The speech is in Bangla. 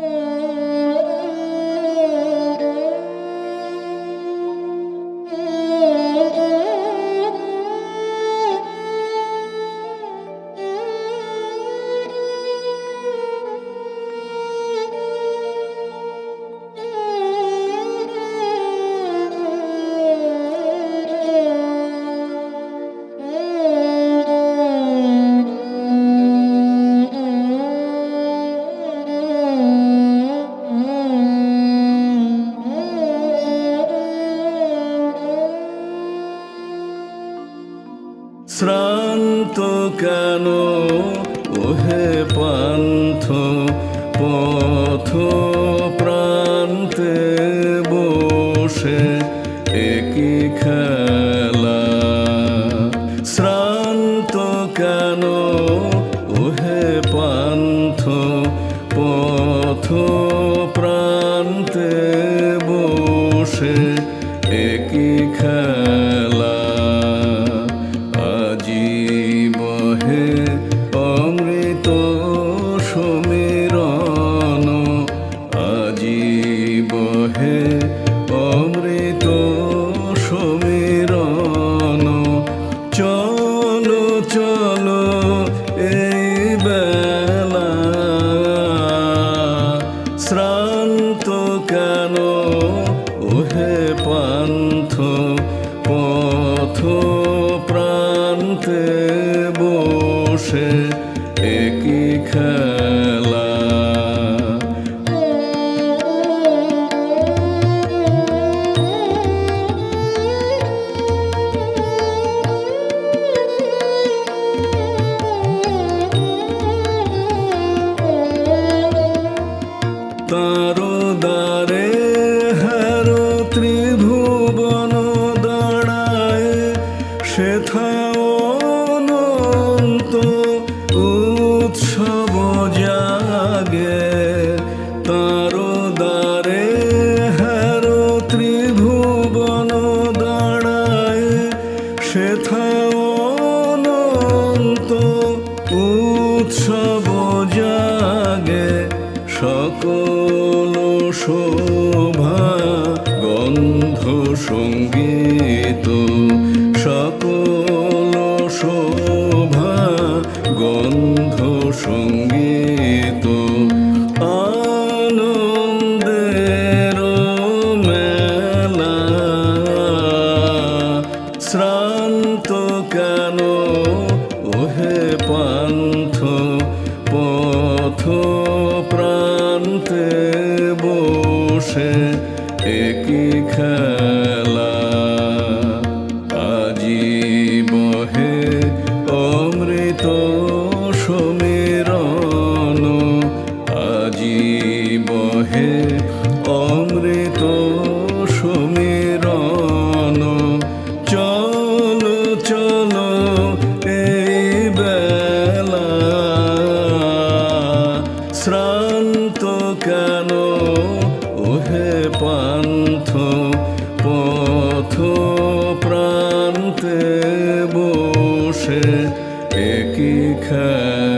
Oh. শ্রান্ত কেন? ওহে পান্থ পথ প্রান্তে বসে একই খেলা। শ্রান্ত কেন? ওহে পান্থ পথ প্রান্তে বসে একই খেলা। অমৃত চলো চলো এই বেলা। শ্রান্ত কেন? পান্থ পথ প্রান্তে বসে দ্বারে হারো ত্রিভুবন দাঁড়ায় সেথাও অনন্ত উৎসব জাগে। তারো দ্বারে হারো ত্রিভুবন দাঁড়ায় সেথাও অনন্ত উৎসব সকল শোভা, গন্ধ সংগীত, সকল শোভা, গন্ধ সংগীত, আনন্দের মেলা, শ্রান্ত কেন? ওহে পান্থ পথ প্রান্তে বসে একই খেলা। আজি বহে অমৃত সমীরণ। আজি বহে অমৃত সমীরণ। চলো চলো এই বেলা। শ্রান্ত কেন? ওহে পান্থ পথ প্রান্তে বসে একই খেলা।